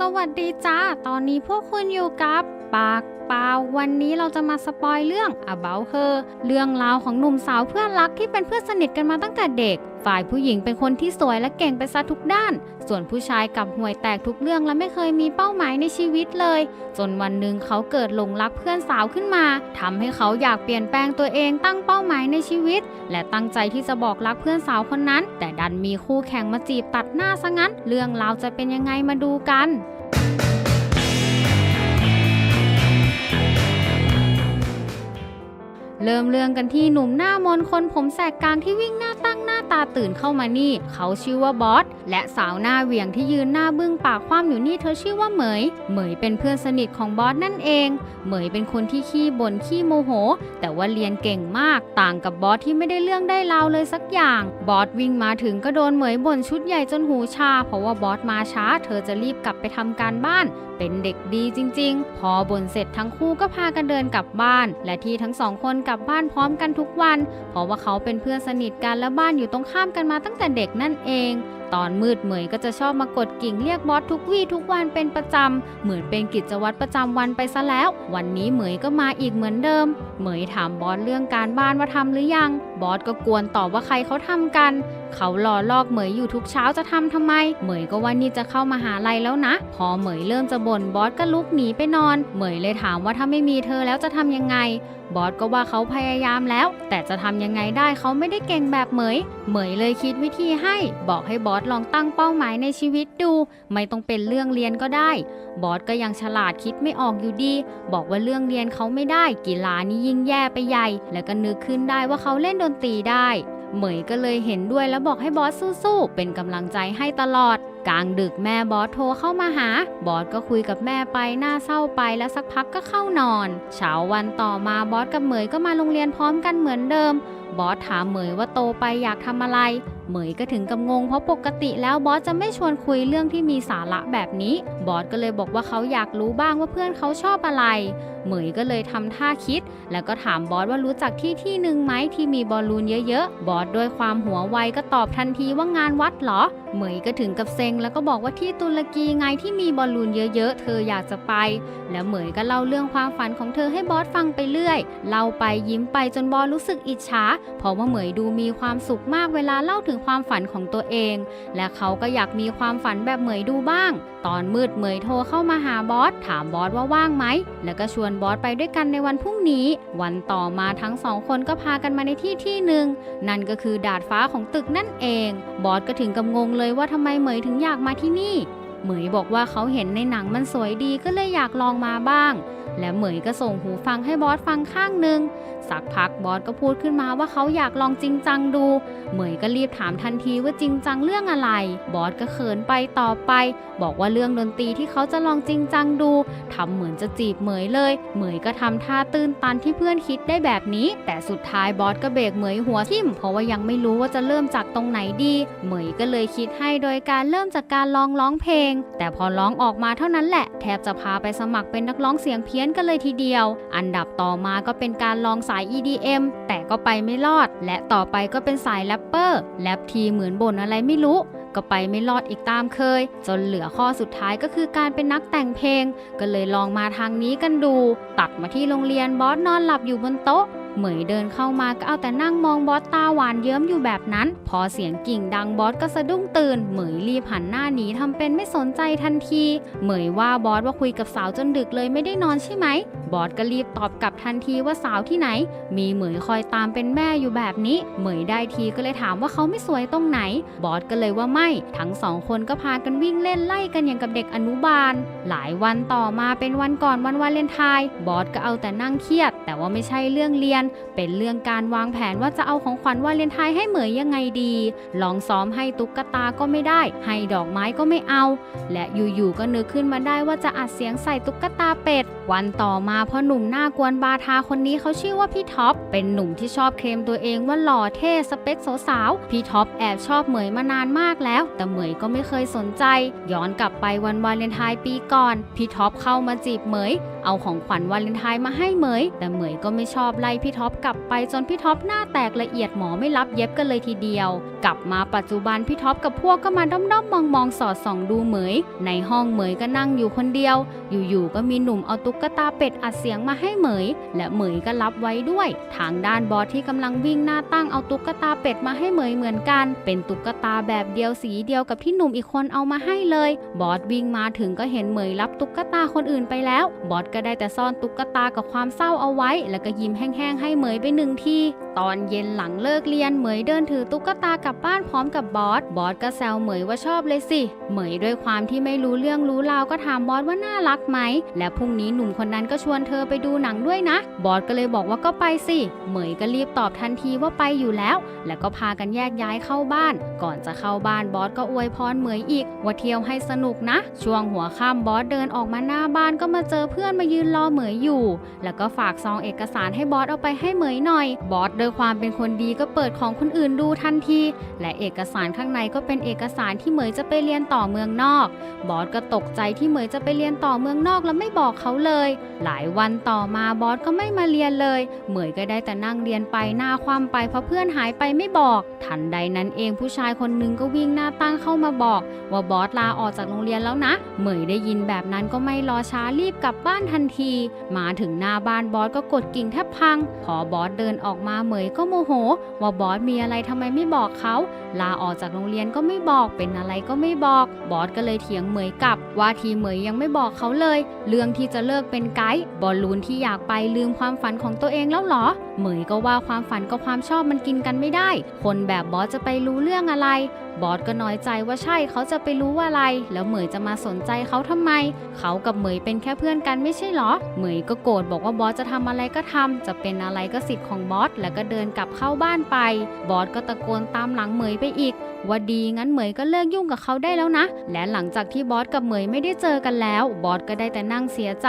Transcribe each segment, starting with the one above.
สวัสดีจ้า ตอนนี้พวกคุณอยู่กับ ปากเปล่าวันนี้เราจะมาสปอยเรื่อง About Her เรื่องราวของหนุ่มสาวเพื่อนรักที่เป็นเพื่อนสนิทกันมาตั้งแต่เด็ก ฝ่ายผู้หญิงเป็นคนที่สวยและเก่งไปซะทุกด้าน ส่วนผู้ชายกลับห่วยแตกทุกเรื่องและไม่เคยมีเป้าหมายในชีวิตเลย จนวันหนึ่งเขาเกิดหลงรักเพื่อนสาวขึ้นมาทำให้เขาอยากเปลี่ยนแปลงตัวเองตั้งเป้าหมายในชีวิต และตั้งใจที่จะบอกรักเพื่อนสาวคนนั้น แต่ดันมีคู่แข่งมาจีบตัดหน้าซะงั้น เรื่องราวจะเป็นยังไงมาดูกัน เริ่มเรื่องกันที่หนุ่มหน้ามนคนผมแสกกลางที่วิ่งหน้าตั้งหน้าตาตื่นเข้ามานี่ เขาชื่อว่าบอสและสาวหน้าเหวี่ยงที่ยืนหน้าบึ้งปากคว่ำอยู่นี่เธอชื่อว่าเหมย เหมยเป็นเพื่อนสนิทของบอสนั่นเอง เหมยเป็นคนที่ขี้บ่นขี้โมโห แต่ว่าเรียนเก่งมากต่างกับบอสที่ไม่ได้เรื่องได้ราวเลยสักอย่าง บอสวิ่งมาถึงก็โดนเหมยบ่นชุดใหญ่จนหูชา เพราะว่าบอสมาช้า เธอจะรีบกลับไปทำการบ้านเป็นเด็กดีจริง ๆ พอบ่นเสร็จทั้งคู่ก็พากันเดินกลับบ้าน และที่ทั้งสองคนกลับับ้านพร้อมกันทุกวัน เพราะว่าเขาเป็นเพื่อนสนิทกันและบ้านอยู่ตรงข้ามกันมาตั้งแต่เด็กนั่นเอง ตอนมืดเหมยก็จะชอบมากดกิ่งเรียกบอสทุกวี่ทุกวันเป็นประจำ เหมือนเป็นกิจวัตรประจำวันไปซะแล้ว วันนี้เหมยก็มาอีกเหมือนเดิม เหมยถามบอสเรื่องการบ้านว่าทำหรือยัง บอสก็กวนตอบว่าใครเขาทำกันเขาหล่อลอกเหมยอยู่ทุกเช้าจะทำทำไม เหมยก็ว่านี่จะเข้ามาหาลัยแล้วนะ พอเหมยเริ่มจะบ่นบอสก็ลุกหนีไปนอน เหมยเลยถามว่าถ้าไม่มีเธอแล้วจะทำยังไง บอสก็ว่าเขาพยายามแล้ว แต่จะทำยังไงได้เขาไม่ได้เก่งแบบเหมย เหมยเลยคิดวิธีให้ บอกให้บอสลองตั้งเป้าหมายในชีวิตดู ไม่ต้องเป็นเรื่องเรียนก็ได้ บอสก็ยังฉลาดคิดไม่ออกอยู่ดี บอกว่าเรื่องเรียนเขาไม่ได้ กีฬานี่ยิ่งแย่ไปใหญ่ แล้วก็นึกขึ้นได้ว่าเขาเล่นดนตรีได้ เหมยก็เลยเห็นด้วยแล้วบอกให้บอสสู้ๆ เป็นกำลังใจให้ตลอด กลางดึกแม่บอสโทรเข้ามาหา บอสก็คุยกับแม่ไปหน้าเศร้าไปแล้วสักพักก็เข้านอน เช้าวันต่อมาบอสกับเหมยก็มาโรงเรียนพร้อมกันเหมือนเดิมบอสถามเหมยว่าโตไปอยากทำอะไร เหมยก็ถึงกับงงเพราะปกติแล้วบอสจะไม่ชวนคุยเรื่องที่มีสาระแบบนี้ บอสก็เลยบอกว่าเขาอยากรู้บ้างว่าเพื่อนเขาชอบอะไร เหมยก็เลยทำท่าคิด แล้วก็ถามบอสว่ารู้จักที่ที่หนึ่งไหมที่มีบอลลูนเยอะๆ บอสด้วยความหัวไวก็ตอบทันทีว่างานวัดเหรอ เหมยก็ถึงกับเซ็งแล้วก็บอกว่าที่ตุรกีไงที่มีบอลลูนเยอะๆ เธออยากจะไป แล้วเหมยก็เล่าเรื่องความฝันของเธอให้บอสฟังไปเรื่อย เล่าไปยิ้มไปจนบอสรู้สึกอิจฉาเพราะว่าเหมยดูมีความสุขมากเวลาเล่าถึงความฝันของตัวเอง และเขาก็อยากมีความฝันแบบเหมยดูบ้าง ตอนมืดเหมยโทรเข้ามาหาบอสถามบอสว่าว่างไหม แล้วก็ชวนบอสไปด้วยกันในวันพรุ่งนี้ วันต่อมาทั้งสองคนก็พากันมาในที่ที่หนึ่งนั่นก็คือดาดฟ้าของตึกนั่นเอง บอสก็ถึงกับงงเลยว่าทำไมเหมยถึงอยากมาที่นี่เหมยบอกว่าเขาเห็นในหนังมันสวยดีก็เลยอยากลองมาบ้าง และเหมยก็ส่งหูฟังให้บอสฟังข้างหนึ่ง สักพักบอสก็พูดขึ้นมาว่าเขาอยากลองจริงจังดู เหมยก็รีบถามทันทีว่าจริงจังเรื่องอะไร บอสก็เขินไปต่อไป บอกว่าเรื่องดนตรีที่เขาจะลองจริงจังดูทำเหมือนจะจีบเหมยเลย เหมยก็ทำท่าตื้นตันที่เพื่อนคิดได้แบบนี้ แต่สุดท้ายบอสก็เบรกเหมยหัวทิ่มเพราะว่ายังไม่รู้ว่าจะเริ่มจากตรงไหนดี เหมยก็เลยคิดให้โดยการเริ่มจากการลองร้องเพลง แต่พอร้องออกมาเท่านั้นแหละ แทบจะพาไปสมัครเป็นนักร้องเสียงเพี้ยนกันเลยทีเดียว อันดับต่อมาก็เป็นการลองสาย EDM แต่ก็ไปไม่รอด และต่อไปก็เป็นสายแรปเปอร์แรปทีเหมือนบ่นอะไรไม่รู้ ก็ไปไม่รอดอีกตามเคย จนเหลือข้อสุดท้ายก็คือการเป็นนักแต่งเพลง ก็เลยลองมาทางนี้กันดู ตัดมาที่โรงเรียนบอสนอนหลับอยู่บนโต๊ะ เหมยเดินเข้ามาก็เอาแต่นั่งมองบอสตาหวานเยิ้มอยู่แบบนั้น พอเสียงกิ่งดังบอสก็สะดุ้งตื่น เหมยรีบหันหน้าหนีทำเป็นไม่สนใจทันที เหมยว่าบอสว่าคุยกับสาวจนดึกเลยไม่ได้นอนใช่ไหม บอสก็รีบตอบกลับทันทีว่าสาวที่ไหน มีเหมยคอยตามเป็นแม่อยู่แบบนี้ เหมยได้ทีก็เลยถามว่าเขาไม่สวยตรงไหน บอสก็เลยว่าไม่ ทั้งสองคนก็พากันวิ่งเล่นไล่กันอย่างกับเด็กอนุบาล หลายวันต่อมาเป็นวันก่อนวันวาเลนไทน์ บอสก็เอาแต่นั่งเครียด แต่ว่าไม่ใช่เรื่องเรียนเป็นเรื่องการวางแผนว่าจะเอาของขวัญวาเลนไทน์ให้เหมยยังไงดี ลองซ้อมให้ตุ๊กตาก็ไม่ได้ ให้ดอกไม้ก็ไม่เอา และอยู่ๆก็นึกขึ้นมาได้ว่าจะอัดเสียงใส่ตุ๊กตาเป็ด วันต่อมาพ่อหนุ่มหน้ากวนบาทาคนนี้เขาชื่อว่าพี่ท็อป เป็นหนุ่มที่ชอบเคลมตัวเองว่าหล่อเท่สเปคสาวๆ พี่ท็อปแอบชอบเหมยมานานมากแล้ว แต่เหมยก็ไม่เคยสนใจ ย้อนกลับไปวันวาเลนไทน์ปีก่อน พี่ท็อปเข้ามาจีบเหมย เอาของขวัญวาเลนไทน์มาให้เหมย แต่เหมยก็ไม่ชอบไล่พี่ท็อปกลับไปจนพี่ท็อปหน้าแตกละเอียดหมอไม่รับเย็บกันเลยทีเดียว กลับมาปัจจุบันพี่ท็อปกับพวกก็มาด้อมๆมองๆสอดส่องดูเหมย ในห้องเหมยก็นั่งอยู่คนเดียว อยู่ๆก็มีหนุ่มเอาตุ๊กตาเป็ดอัดเสียงมาให้เหมย และเหมยก็รับไว้ด้วย ทางด้านบอสที่กำลังวิ่งหน้าตั้งเอาตุ๊กตาเป็ดมาให้เหมยเหมือนกัน เป็นตุ๊กตาแบบเดียวสีเดียวกับที่หนุ่มอีกคนเอามาให้เลย บอสวิ่งมาถึงก็เห็นเหมยรับตุ๊กตาคนอื่นไปแล้ว บอสก็ได้แต่ซ่อนตุ๊กตากับความเศร้าเอาไว้ แล้วก็ยิ้มแห้งๆให้เหมยไปหนึ่งที ตอนเย็นหลังเลิกเรียนเหมยเดินถือตุ๊กตากลับบ้านพร้อมกับบอส บอสก็แซวเหมยว่าชอบเลยสิ เหมยด้วยความที่ไม่รู้เรื่องรู้ราวก็ถามบอสว่าน่ารักไหม และพรุ่งนี้หนุ่มคนนั้นก็ชวนเธอไปดูหนังด้วยนะ บอสก็เลยบอกว่าก็ไปสิ เหมยก็รีบตอบทันทีว่าไปอยู่แล้ว แล้วก็พากันแยกย้ายเข้าบ้าน ก่อนจะเข้าบ้านบอสก็อวยพรเหมยอีกว่าเที่ยวให้สนุกนะ ช่วงหัวค่ำบอสเดินออกมาหน้าบ้านก็มาเจอเพื่อนมายืนรอเหมยอยู่ แล้วก็ฝากซองเอกสารให้บอสเอาไปให้เหมยหน่อย บอสเด้วยความเป็นคนดีก็เปิดของคนอื่นดูทันที และเอกสารข้างในก็เป็นเอกสารที่เหมยจะไปเรียนต่อเมืองนอก บอสก็ตกใจที่เหมยจะไปเรียนต่อเมืองนอกแล้วไม่บอกเขาเลย หลายวันต่อมาบอสก็ไม่มาเรียนเลย เหมยก็ได้แต่นั่งเรียนไปหน้าคว่ำไปเพราะเพื่อนหายไปไม่บอก ทันใดนั้นเองผู้ชายคนหนึ่งก็วิ่งหน้าตั้งเข้ามาบอก ว่าบอสลาออกจากโรงเรียนแล้วนะ เหมยได้ยินแบบนั้นก็ไม่รอช้ารีบกลับบ้านทันที มาถึงหน้าบ้านบอสก็กดกิ่งแทบพัง พอบอสเดินออกมาเหมยก็โมโห ว่าบอสมีอะไรทำไมไม่บอกเขา ลาออกจากโรงเรียนก็ไม่บอกเป็นอะไรก็ไม่บอก บอสก็เลยเถียงเหมยกลับ ว่าทีเหมยยังไม่บอกเขาเลย เรื่องที่จะเลิกเป็นไกด์บอลลูนที่อยากไปลืมความฝันของตัวเองแล้วเหรอ เหมยก็ว่าความฝันกับความชอบมันกินกันไม่ได้ คนแบบบอสจะไปรู้เรื่องอะไร บอสก็น้อยใจว่าใช่เขาจะไปรู้ว่าอะไร แล้วเหมยจะมาสนใจเขาทำไม เขากับเหมยเป็นแค่เพื่อนกันไม่ใช่เหรอ เหมยก็โกรธบอกว่าบอสจะทำอะไรก็ทำจะเป็นอะไรก็สิทธิ์ของบอสแล้วก็เดินกลับเข้าบ้านไป บอสก็ตะโกนตามหลังเหมยไปอีกว่าดีงั้นเหมยก็เลิกยุ่งกับเขาได้แล้วนะ และหลังจากที่บอสกับเหมยไม่ได้เจอกันแล้ว บอสก็ได้แต่นั่งเสียใจ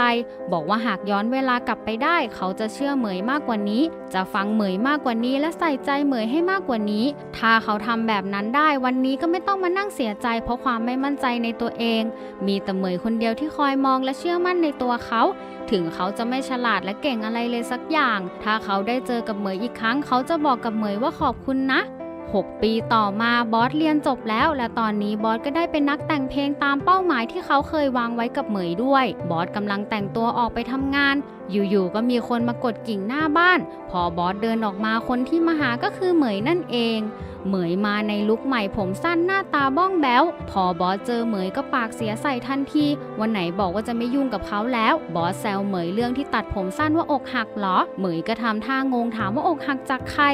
บอกว่าหากย้อนเวลากลับไปได้ เขาจะเชื่อเหมยมากกว่านี้ จะฟังเหมยมากกว่านี้และใส่ใจเหมยให้มากกว่านี้ ถ้าเขาทำแบบนั้นได้วันนี้ก็ไม่ต้องมานั่งเสียใจ เพราะความไม่มั่นใจในตัวเอง มีแต่เหมยคนเดียวที่คอยมองและเชื่อมั่นในตัวเขา ถึงเขาจะไม่ฉลาดและเก่งอะไรเลยสักอย่าง ถ้าเขาได้เจอกับเหมยอีกครั้ง เขาจะบอกกับเหมยว่าขอบคุณนะ 6 ปีต่อมาบอสเรียนจบแล้ว และตอนนี้บอสก็ได้เป็นนักแต่งเพลงตามเป้าหมายที่เขาเคยวางไว้กับเหมยด้วย บอสกำลังแต่งตัวออกไปทำงาน อยู่ๆก็มีคนมากดกิ่งหน้าบ้าน พอบอสเดินออกมาคนที่มาหาก็คือเหมยนั่นเอง เหมยมาในลุคใหม่ผมสั้นหน้าตาบ้องแบ้ว พอบอสเจอเหมยก็ปากเสียใส่ทันที วันไหนบอกว่าจะไม่ยุ่งกับเขาแล้ว บอสแซวเหมยเรื่องที่ตัดผมสั้นว่าอกหักเหรอ เหมยก็ทำท่างงถามว่าอกหักจากใคร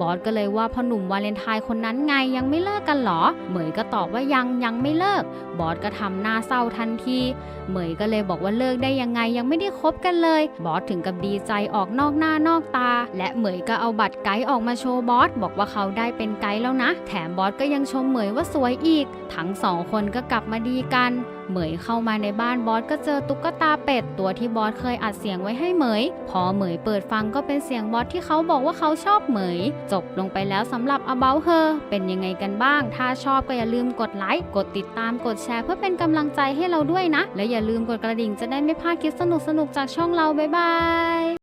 บอสก็เลยว่าพ่อหนุ่มวาเลนไทน์คนนั้นไงยังไม่เลิกกันเหรอ เหมยก็ตอบว่ายังยังไม่เลิก บอสก็ทำหน้าเศร้าทันที เหมยก็เลยบอกว่าเลิกได้ยังไงยังไม่ได้คบกันเลยบอสถึงกับดีใจออกนอกหน้านอกตา และเหมยก็เอาบัตรไกด์ออกมาโชว์บอสบอกว่าเขาได้เป็นไกด์แล้วนะ แถมบอสก็ยังชมเหมยว่าสวยอีก ทั้งสองคนก็กลับมาดีกัน เหมยเข้ามาในบ้านบอสก็เจอตุ๊กตาเป็ดตัวที่บอสเคยอัดเสียงไว้ให้เหมย พอเหมยเปิดฟังก็เป็นเสียงบอสที่เขาบอกว่าเขาชอบเหมย จบลงไปแล้วสำหรับ About Her เป็นยังไงกันบ้าง ถ้าชอบก็อย่าลืมกดไลค์ กดติดตาม กดแชร์เพื่อเป็นกำลังใจให้เราด้วยนะ และอย่าลืมกดกระดิ่งจะได้ไม่พลาดคลิปสนุกๆจากช่องเราบ๊ายบาย